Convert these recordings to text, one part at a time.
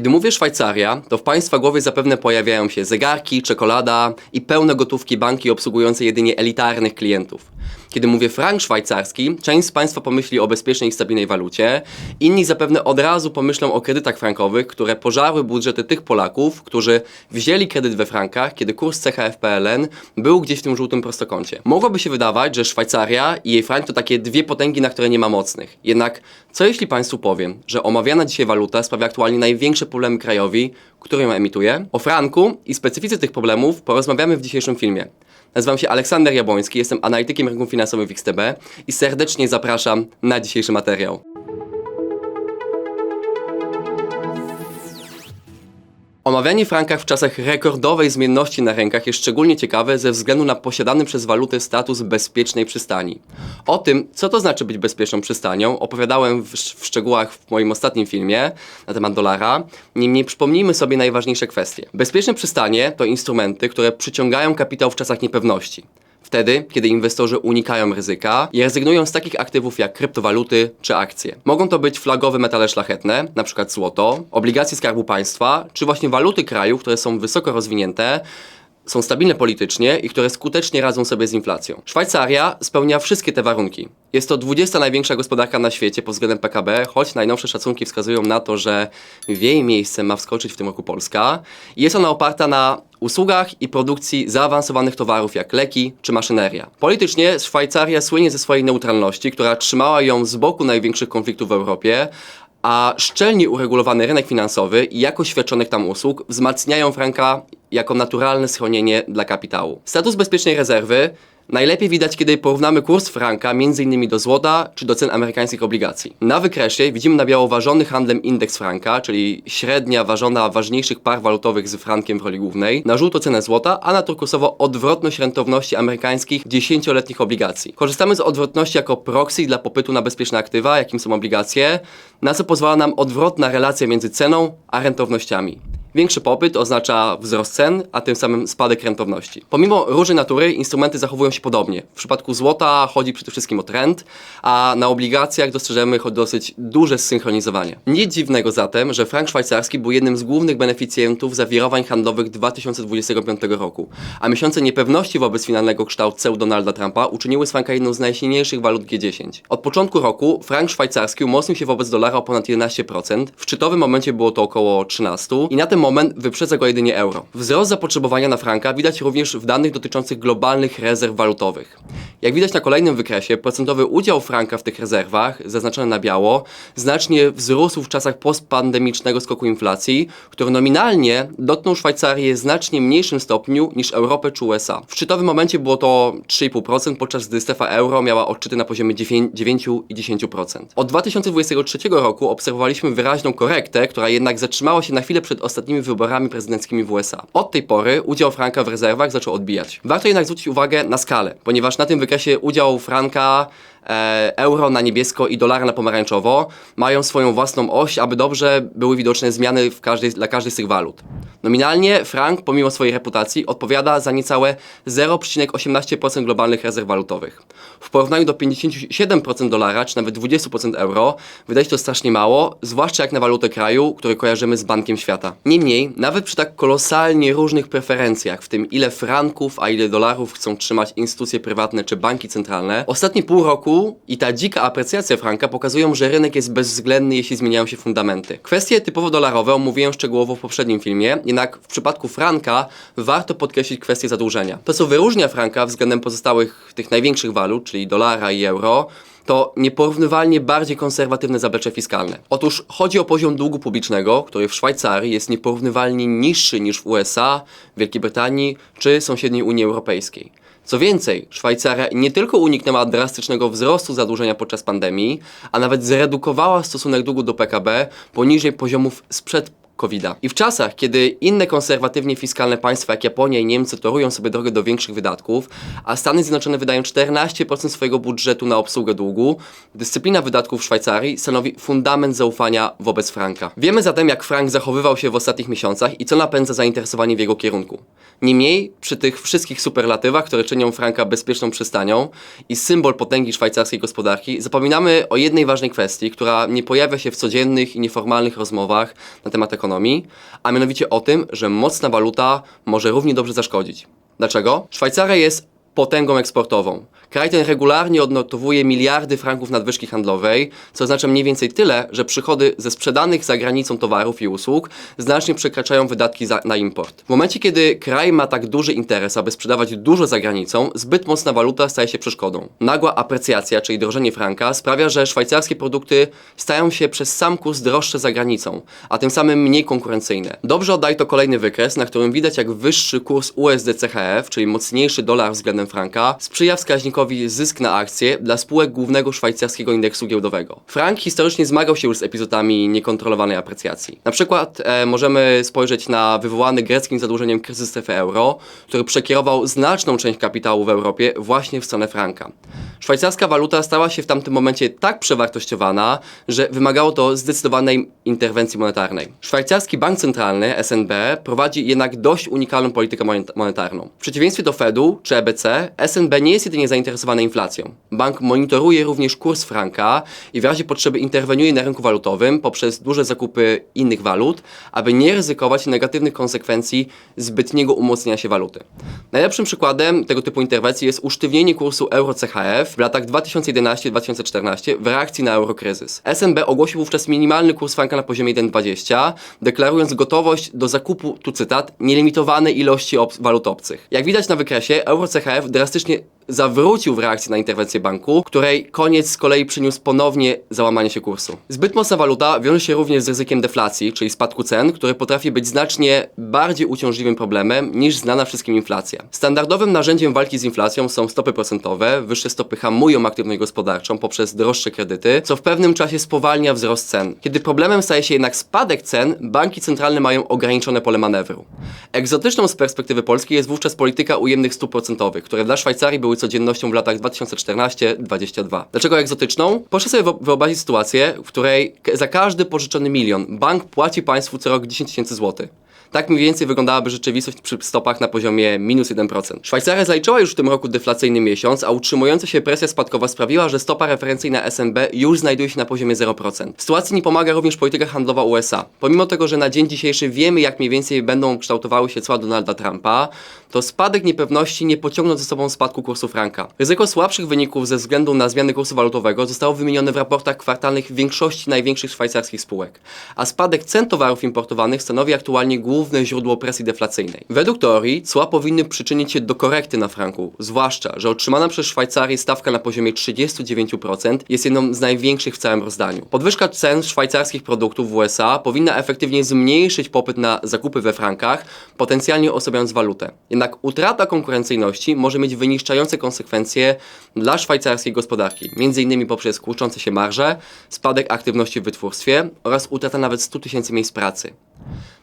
Kiedy mówię Szwajcaria, to w Państwa głowie zapewne pojawiają się zegarki, czekolada i pełne gotówki banki obsługujące jedynie elitarnych klientów. Kiedy mówię frank szwajcarski, część z Państwa pomyśli o bezpiecznej i stabilnej walucie, inni zapewne od razu pomyślą o kredytach frankowych, które pożarły budżety tych Polaków, którzy wzięli kredyt we frankach, kiedy kurs CHF PLN był gdzieś w tym żółtym prostokącie. Mogłoby się wydawać, że Szwajcaria i jej frank to takie dwie potęgi, na które nie ma mocnych. Jednak co jeśli Państwu powiem, że omawiana dzisiaj waluta sprawia aktualnie największe problemy krajowi, który ją emituje? O franku i specyfice tych problemów porozmawiamy w dzisiejszym filmie. Nazywam się Aleksander Jabłoński, jestem analitykiem rynków finansowych w XTB i serdecznie zapraszam na dzisiejszy materiał. Omawianie franka w czasach rekordowej zmienności na rynkach jest szczególnie ciekawe ze względu na posiadany przez walutę status bezpiecznej przystani. O tym, co to znaczy być bezpieczną przystanią, opowiadałem w, w szczegółach w moim ostatnim filmie na temat dolara. Niemniej przypomnijmy sobie najważniejsze kwestie. Bezpieczne przystanie to instrumenty, które przyciągają kapitał w czasach niepewności. Wtedy, kiedy inwestorzy unikają ryzyka i rezygnują z takich aktywów jak kryptowaluty czy akcje. Mogą to być flagowe metale szlachetne, np. złoto, obligacje skarbu państwa, czy właśnie waluty krajów, które są wysoko rozwinięte, są stabilne politycznie i które skutecznie radzą sobie z inflacją. Szwajcaria spełnia wszystkie te warunki. Jest to 20 największa gospodarka na świecie pod względem PKB, choć najnowsze szacunki wskazują na to, że w jej miejsce ma wskoczyć w tym roku Polska. Jest ona oparta na usługach i produkcji zaawansowanych towarów jak leki czy maszyneria. Politycznie Szwajcaria słynie ze swojej neutralności, która trzymała ją z boku największych konfliktów w Europie, a szczelnie uregulowany rynek finansowy i jakość świadczonych tam usług wzmacniają franka jako naturalne schronienie dla kapitału. Status bezpiecznej rezerwy najlepiej widać, kiedy porównamy kurs franka m.in. do złota czy do cen amerykańskich obligacji. Na wykresie widzimy na biało ważony handlem indeks franka, czyli średnia ważona ważniejszych par walutowych z frankiem w roli głównej, na żółto cenę złota, a na turkusowo odwrotność rentowności amerykańskich 10-letnich obligacji. Korzystamy z odwrotności jako proxy dla popytu na bezpieczne aktywa, jakim są obligacje, na co pozwala nam odwrotna relacja między ceną a rentownościami. Większy popyt oznacza wzrost cen, a tym samym spadek rentowności. Pomimo różnej natury instrumenty zachowują się podobnie. W przypadku złota chodzi przede wszystkim o trend, a na obligacjach dostrzeżemy dosyć duże zsynchronizowanie. Nic dziwnego zatem, że frank szwajcarski był jednym z głównych beneficjentów zawirowań handlowych 2025 roku, a miesiące niepewności wobec finalnego kształtu Donalda Trumpa uczyniły z franka jedną z najsilniejszych walut G10. Od początku roku frank szwajcarski umocnił się wobec dolara o ponad 11%, w szczytowym momencie było to około 13% i na ten moment wyprzedza go jedynie euro. Wzrost zapotrzebowania na franka widać również w danych dotyczących globalnych rezerw walutowych. Jak widać na kolejnym wykresie, procentowy udział franka w tych rezerwach, zaznaczony na biało, znacznie wzrósł w czasach postpandemicznego skoku inflacji, który nominalnie dotknął Szwajcarię w znacznie mniejszym stopniu niż Europę czy USA. W szczytowym momencie było to 3,5%, podczas gdy strefa euro miała odczyty na poziomie 9 i 10%. Od 2023 roku obserwowaliśmy wyraźną korektę, która jednak zatrzymała się na chwilę przed ostatnimi wyborami prezydenckimi w USA. Od tej pory udział franka w rezerwach zaczął odbijać. Warto jednak zwrócić uwagę na skalę, ponieważ na tym wykresie udział franka e, euro na niebiesko i dolara na pomarańczowo mają swoją własną oś, aby dobrze były widoczne zmiany w każdej, dla każdej z tych walut. Nominalnie frank, pomimo swojej reputacji, odpowiada za niecałe 0,18% globalnych rezerw walutowych. W porównaniu do 57% dolara, czy nawet 20% euro, wydaje się to strasznie mało, zwłaszcza jak na walutę kraju, który kojarzymy z Bankiem Świata. Niemniej, nawet przy tak kolosalnie różnych preferencjach, w tym ile franków, a ile dolarów chcą trzymać instytucje prywatne czy banki centralne, ostatnie pół roku i ta dzika aprecjacja franka pokazują, że rynek jest bezwzględny, jeśli zmieniają się fundamenty. Kwestie typowo dolarowe omówiłem szczegółowo w poprzednim filmie, jednak w przypadku franka warto podkreślić kwestię zadłużenia. To, co wyróżnia franka względem pozostałych tych największych walut, czyli dolara i euro, to nieporównywalnie bardziej konserwatywne zaplecze fiskalne. Otóż chodzi o poziom długu publicznego, który w Szwajcarii jest nieporównywalnie niższy niż w USA, Wielkiej Brytanii czy sąsiedniej Unii Europejskiej. Co więcej, Szwajcaria nie tylko uniknęła drastycznego wzrostu zadłużenia podczas pandemii, a nawet zredukowała stosunek długu do PKB poniżej poziomów sprzed COVID-a. I w czasach, kiedy inne konserwatywnie fiskalne państwa jak Japonia i Niemcy torują sobie drogę do większych wydatków, a Stany Zjednoczone wydają 14% swojego budżetu na obsługę długu, dyscyplina wydatków w Szwajcarii stanowi fundament zaufania wobec franka. Wiemy zatem, jak frank zachowywał się w ostatnich miesiącach i co napędza zainteresowanie w jego kierunku. Niemniej, przy tych wszystkich superlatywach, które czynią franka bezpieczną przystanią i symbol potęgi szwajcarskiej gospodarki, zapominamy o jednej ważnej kwestii, która nie pojawia się w codziennych i nieformalnych rozmowach na temat ekonomii ekonomii, a mianowicie o tym, że mocna waluta może równie dobrze zaszkodzić. Dlaczego? Szwajcaria jest potęgą eksportową. Kraj ten regularnie odnotowuje miliardy franków nadwyżki handlowej, co oznacza mniej więcej tyle, że przychody ze sprzedanych za granicą towarów i usług znacznie przekraczają wydatki za, na import. W momencie, kiedy kraj ma tak duży interes, aby sprzedawać dużo za granicą, zbyt mocna waluta staje się przeszkodą. Nagła aprecjacja, czyli drożenie franka, sprawia, że szwajcarskie produkty stają się przez sam kurs droższe za granicą, a tym samym mniej konkurencyjne. Dobrze oddaje to kolejny wykres, na którym widać, jak wyższy kurs USD-CHF, czyli mocniejszy dolar względem franka, sprzyja wskaźnikowi zysk na akcje dla spółek głównego szwajcarskiego indeksu giełdowego. Frank historycznie zmagał się już z epizodami niekontrolowanej aprecjacji. Na przykład e, możemy spojrzeć na wywołany greckim zadłużeniem kryzys strefy euro, który przekierował znaczną część kapitału w Europie właśnie w stronę franka. Szwajcarska waluta stała się w tamtym momencie tak przewartościowana, że wymagało to zdecydowanej interwencji monetarnej. Szwajcarski Bank Centralny, SNB, prowadzi jednak dość unikalną politykę monet- monetarną. W przeciwieństwie do Fedu czy EBC, SNB nie jest jedynie zainteresowany inflacją. Bank monitoruje również kurs franka i w razie potrzeby interweniuje na rynku walutowym poprzez duże zakupy innych walut, aby nie ryzykować negatywnych konsekwencji zbytniego umocnienia się waluty. Najlepszym przykładem tego typu interwencji jest usztywnienie kursu euro-CHF w latach 2011-2014 w reakcji na eurokryzys. SNB ogłosił wówczas minimalny kurs franka na poziomie 1,20, deklarując gotowość do zakupu, tu cytat, nielimitowanej ilości ob- walut obcych. Jak widać na wykresie, euro-CHF е драстични zawrócił w reakcji na interwencję banku, której koniec z kolei przyniósł ponownie załamanie się kursu. Zbyt mocna waluta wiąże się również z ryzykiem deflacji, czyli spadku cen, który potrafi być znacznie bardziej uciążliwym problemem niż znana wszystkim inflacja. Standardowym narzędziem walki z inflacją są stopy procentowe. Wyższe stopy hamują aktywność gospodarczą poprzez droższe kredyty, co w pewnym czasie spowalnia wzrost cen. Kiedy problemem staje się jednak spadek cen, banki centralne mają ograniczone pole manewru. Egzotyczną z perspektywy polskiej jest wówczas polityka ujemnych stóp procentowych, które dla Szwajcarii były codziennością w latach 2014-2022. Dlaczego egzotyczną? Proszę sobie wyobrazić sytuację, w której za każdy pożyczony milion bank płaci państwu co rok 10 tysięcy złotych. Tak mniej więcej wyglądałaby rzeczywistość przy stopach na poziomie minus 1%. Szwajcaria zaliczyła już w tym roku deflacyjny miesiąc, a utrzymująca się presja spadkowa sprawiła, że stopa referencyjna SNB już znajduje się na poziomie 0%. W sytuacji nie pomaga również polityka handlowa USA. Pomimo tego, że na dzień dzisiejszy wiemy, jak mniej więcej będą kształtowały się cła Donalda Trumpa, to spadek niepewności nie pociągnął ze sobą spadku kursu franka. Ryzyko słabszych wyników ze względu na zmiany kursu walutowego zostało wymienione w raportach kwartalnych większości największych szwajcarskich spółek, a spadek cen towarów importowanych stanowi aktualnie główne źródło presji deflacyjnej. Według teorii cła powinny przyczynić się do korekty na franku, zwłaszcza, że otrzymana przez Szwajcarię stawka na poziomie 39% jest jedną z największych w całym rozdaniu. Podwyżka cen szwajcarskich produktów w USA powinna efektywnie zmniejszyć popyt na zakupy we frankach, potencjalnie osłabiając walutę. Jednak utrata konkurencyjności może mieć wyniszczające konsekwencje dla szwajcarskiej gospodarki, m.in. poprzez kurczące się marże, spadek aktywności w wytwórstwie oraz utrata nawet 100 tysięcy miejsc pracy.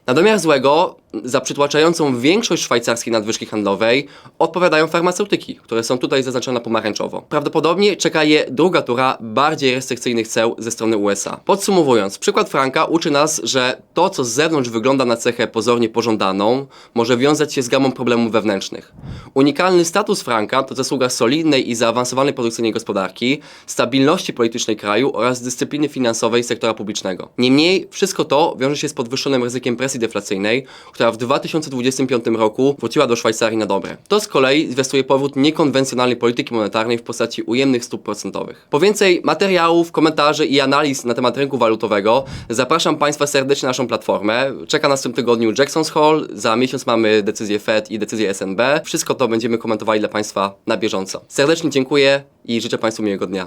Na domiar złego, za przytłaczającą większość szwajcarskiej nadwyżki handlowej odpowiadają farmaceutyki, które są tutaj zaznaczone pomarańczowo. Prawdopodobnie czeka je druga tura bardziej restrykcyjnych ceł ze strony USA. Podsumowując, przykład Franka uczy nas, że to, co z zewnątrz wygląda na cechę pozornie pożądaną, może wiązać się z gamą problemów wewnętrznych. Unikalny status Franka to zasługa solidnej i zaawansowanej produkcyjnej gospodarki, stabilności politycznej kraju oraz dyscypliny finansowej sektora publicznego. Niemniej, wszystko to wiąże się z podwyższonym ryzykiem presji deflacyjnej, która w 2025 roku wróciła do Szwajcarii na dobre. To z kolei zwiastuje powrót niekonwencjonalnej polityki monetarnej w postaci ujemnych stóp procentowych. Po więcej materiałów, komentarzy i analiz na temat rynku walutowego zapraszam Państwa serdecznie na naszą platformę. Czeka nas w tym tygodniu Jackson's Hall, za miesiąc mamy decyzję Fed i decyzję SNB. Wszystko to będziemy komentowali dla Państwa na bieżąco. Serdecznie dziękuję i życzę Państwu miłego dnia.